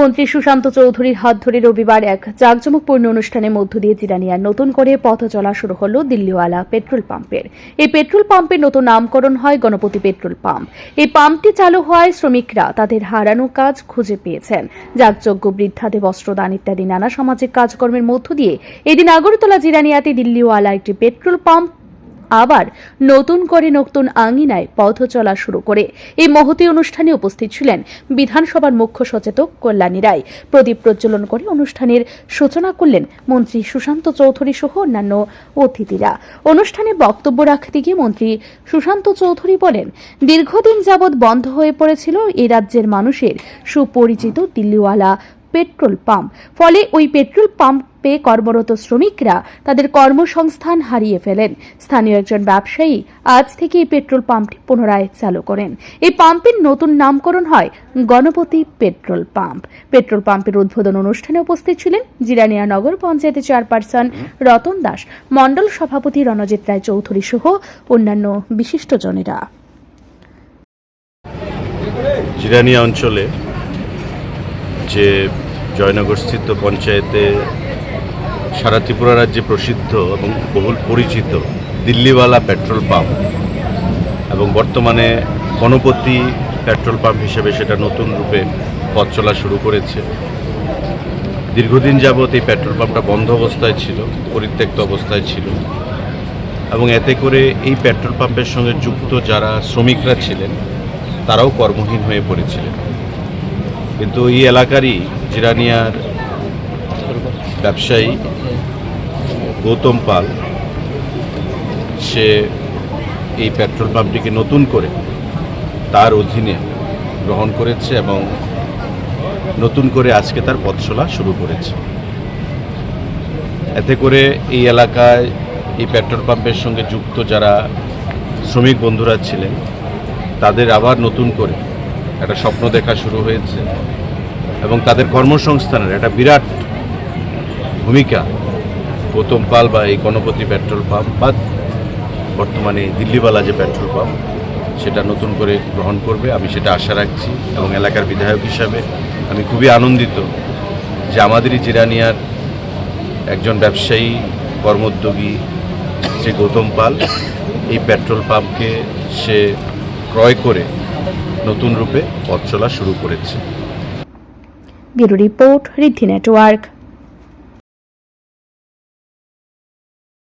মন্ত্রী সুশান্ত চৌধুরীর হাত ধরে রবিবার এক জাঁকজমকপূর্ণ অনুষ্ঠানের মধ্য দিয়ে জিরানিয়ার নতুন করে পথ চলা শুরু হল দিল্লিওয়ালা পেট্রোল পাম্পের। এই পেট্রোল পাম্পের নতুন নামকরণ হয় গণপতি পেট্রোল পাম্প। এই পাম্পটি চালু হওয়ায় শ্রমিকরা তাদের হারানো কাজ খুঁজে পেয়েছেন। যাগযজ্ঞ বৃদ্ধাদের বস্ত্রদান ইত্যাদি নানা সামাজিক কাজকর্মের মধ্য দিয়ে এদিন আগরতলা জিরানিয়াতে দিল্লিওয়ালা একটি পেট্রোল পাম্প আবার নতুন করে নতুন আঙিনায় পথ চলা শুরু করে। এই মহতি অনুষ্ঠানে উপস্থিত ছিলেন বিধানসভার মুখ্য সচেতক কল্যাণী রায়। প্রদীপ প্রজ্বলন করে অনুষ্ঠানের সূচনা করলেন মন্ত্রী সুশান্ত চৌধুরী সহ অন্যান্য অতিথিরা। অনুষ্ঠানে বক্তব্য রাখতে গিয়ে মন্ত্রী সুশান্ত চৌধুরী বলেন, দীর্ঘদিন যাবৎ বন্ধ হয়ে পড়েছিল এই রাজ্যের মানুষের সুপরিচিত দিল্লিওয়ালা পেট্রোল পাম্প। ফলে ওই পেট্রোল পাম্পে কর্মরত শ্রমিকরা তাদের কর্মসংস্থান হারিয়ে ফেলেন। স্থানীয় একজন ব্যবসায়ী আজ থেকে এই পেট্রোল পাম্পটি পুনরায় চালু করেন। এই পাম্পের নতুন নামকরণ হয় গণপতি পেট্রোল পাম্প। পেট্রোল পাম্পের উদ্বোধন অনুষ্ঠানে উপস্থিত ছিলেন জিরানিয়া নগর পঞ্চায়েতের চেয়ারপারসন রতন দাস, মণ্ডল সভাপতি রণজিৎ রায় চৌধুরী সহ অন্যান্য বিশিষ্টজনেরা জিরানিয়া অঞ্চলে যে জয়নগরস্থিত পঞ্চায়েতে সারা ত্রিপুরা রাজ্যে প্রসিদ্ধ এবং বহুল পরিচিত দিল্লিওয়ালা পেট্রোল পাম্প এবং বর্তমানে গণপতি পেট্রোল পাম্প হিসেবে সেটা নতুন রূপে পথ চলা শুরু করেছে। দীর্ঘদিন যাবৎ এই পেট্রোল পাম্পটা বন্ধ অবস্থায় ছিল, পরিত্যক্ত অবস্থায় ছিল এবং এতে করে এই পেট্রোল পাম্পের সঙ্গে যুক্ত যারা শ্রমিকরা ছিলেন, তারাও কর্মহীন হয়ে পড়েছিলেন। কিন্তু এই এলাকারই জিরানিয়ার ব্যবসায়ী গৌতম পাল, সে এই পেট্রোল পাম্পটিকে নতুন করে তার অধীনে গ্রহণ করেছে এবং নতুন করে আজকে তার পথ চলা শুরু করেছে। এতে করে এই এলাকায় এই পেট্রোল পাম্পের সঙ্গে যুক্ত যারা শ্রমিক বন্ধুরা ছিলেন, তাদের আবার নতুন করে একটা স্বপ্ন দেখা শুরু হয়েছে এবং তাদের কর্মসংস্থানের একটা বিরাট ভূমিকা। গৌতম পাল বা এই গণপতি পেট্রোল পাম্প বা বর্তমানে দিল্লিওয়ালা যে পেট্রোল পাম্প, সেটা নতুন করে গ্রহণ করবে। আমি সেটা আশা রাখছি এবং এলাকার বিধায়ক হিসাবে আমি খুবই আনন্দিত যে আমাদেরই জিরানিয়ার একজন ব্যবসায়ী, কর্মোদ্যোগী শ্রী গৌতম পাল, এই পেট্রোল পাম্পকে সে ক্রয় করে নতুন রূপে পথ চলা শুরু করেছে। Bureau report Riddhi network.